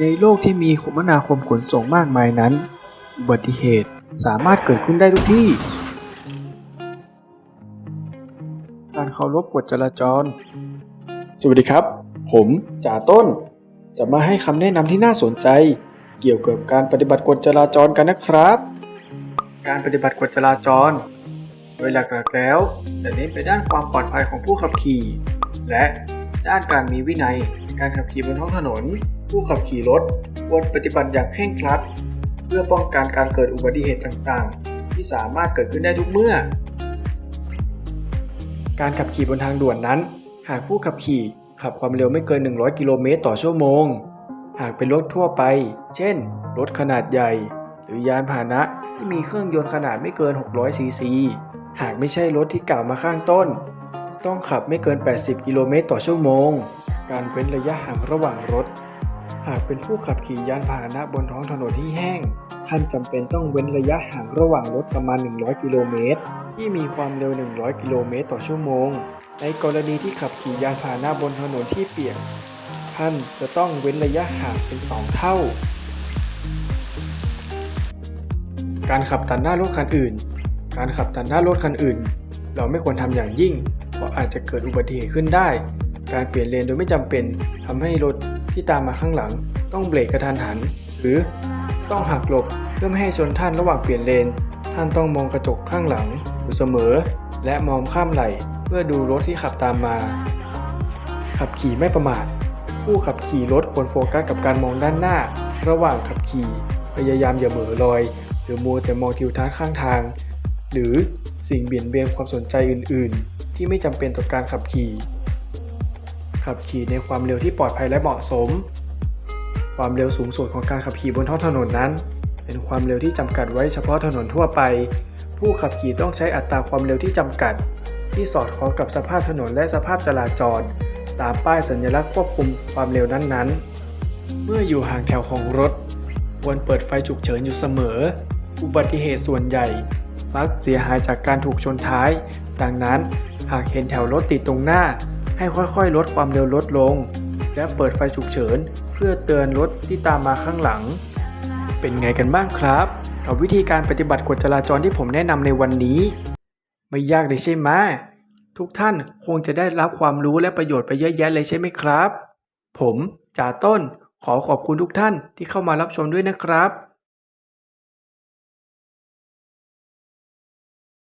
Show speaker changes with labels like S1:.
S1: ในโลกที่มีคมนาคมขนส่งมากมายนั้น อุบัติเหตุสามารถเกิดขึ้นได้ทุกที่ การเคารพกฎจราจร สวัสดีครับ ผมจ่าต้น จะมาให้คำแนะนำที่น่าสนใจ เกี่ยวกับการปฏิบัติกฎจราจรกันนะครับ การปฏิบัติกฎจราจร โดยหลักๆแล้วจะเน้นไปด้านความปลอดภัยของผู้ขับขี่ และด้านการมีวินัยการขับขี่บนท้องถนน ผู้ขับขี่รถควรปฏิบัติอย่างเคร่งครัด เพื่อป้องกันการเกิดอุบัติเหตุต่างๆ ที่สามารถเกิดขึ้นได้ทุกเมื่อ การขับขี่บนทางด่วนนั้น หากผู้ขับขี่ขับความเร็วไม่เกิน 100 กิโลเมตรต่อชั่วโมง หากเป็นรถทั่วไป เช่น รถขนาดใหญ่ หรือยานพาหนะที่มีเครื่องยนต์ขนาดไม่เกิน 600 ซีซี หากไม่ใช่รถที่กล่าวมาข้างต้น ต้องขับไม่เกิน 80 กิโลเมตรต่อชั่วโมง การเว้นระยะห่างระหว่างรถ หากเป็นผู้ขับขี่ยานพาหนะบนท้องถนนที่แห้ง ท่านจำเป็นต้องเว้นระยะห่างระหว่างรถประมาณ 100 กิโลเมตร ที่มีความเร็ว 100 กิโลเมตรต่อชั่วโมง ในกรณีที่ขับขี่ยานพาหนะบนถนนที่เปียก ท่านจะต้องเว้นระยะห่างเป็น 2 เท่า การขับตัดหน้ารถคันอื่น การขับตัดหน้ารถคันอื่น เราไม่ควรทำอย่างยิ่ง เพราะอาจจะเกิดอุบัติเหตุขึ้นได้ การเปลี่ยนเลนโดยไม่จำเป็นทำให้รถ ที่ตามมาข้างหลัง ต้องเบรกกระทันหัน หรือต้องหักหลบเพื่อไม่ให้ชนท่านระหว่างเปลี่ยนเลน ท่านต้องมองกระจกข้างหลังอยู่เสมอ และมองข้ามไหล่เพื่อดูรถที่ขับตามมา ขับขี่ไม่ประมาท ผู้ขับขี่รถควรโฟกัสกับการมองด้านหน้า ระหว่างขับขี่พยายามอย่าเหม่อลอย หรือมัวแต่มองทิวทัศน์ข้างทาง หรือสิ่งเบี่ยงเบนความสนใจอื่น ๆ ที่ไม่จำเป็นต่อการขับขี่ ขับขี่ในความเร็วที่ปลอดภัยและเหมาะสม ความเร็วสูงสุดของการขับขี่บนท้องถนนนั้น เป็นความเร็วที่จำกัดไว้เฉพาะถนนทั่วไป ผู้ขับขี่ต้องใช้อัตราความเร็วที่จำกัด ที่สอดคล้องกับสภาพถนนและสภาพจราจร ตามป้ายสัญลักษณ์ควบคุมความเร็วนั้นๆ เมื่ออยู่ห่างแถวของรถควรเปิดไฟฉุกเฉินอยู่เสมอ อุบัติเหตุส่วนใหญ่มักเสียหายจากการถูกชนท้าย ดังนั้นหากเห็นแถวรถติดตรงหน้า ให้ค่อยๆ ลดความเร็วลดลง และเปิดไฟฉุกเฉิน เพื่อเตือนรถที่ตามมาข้างหลัง เป็นไงกันบ้างครับกับวิธีการปฏิบัติกฎจราจรที่ผมแนะนำในวันนี้ ไม่ยากเลยใช่ไหมทุกท่านคงจะได้รับความรู้และประโยชน์ไปเยอะแยะเลยใช่ไหมครับ ผมจ่าต้นขอขอบคุณทุกท่านที่เข้ามารับชมด้วยนะครับ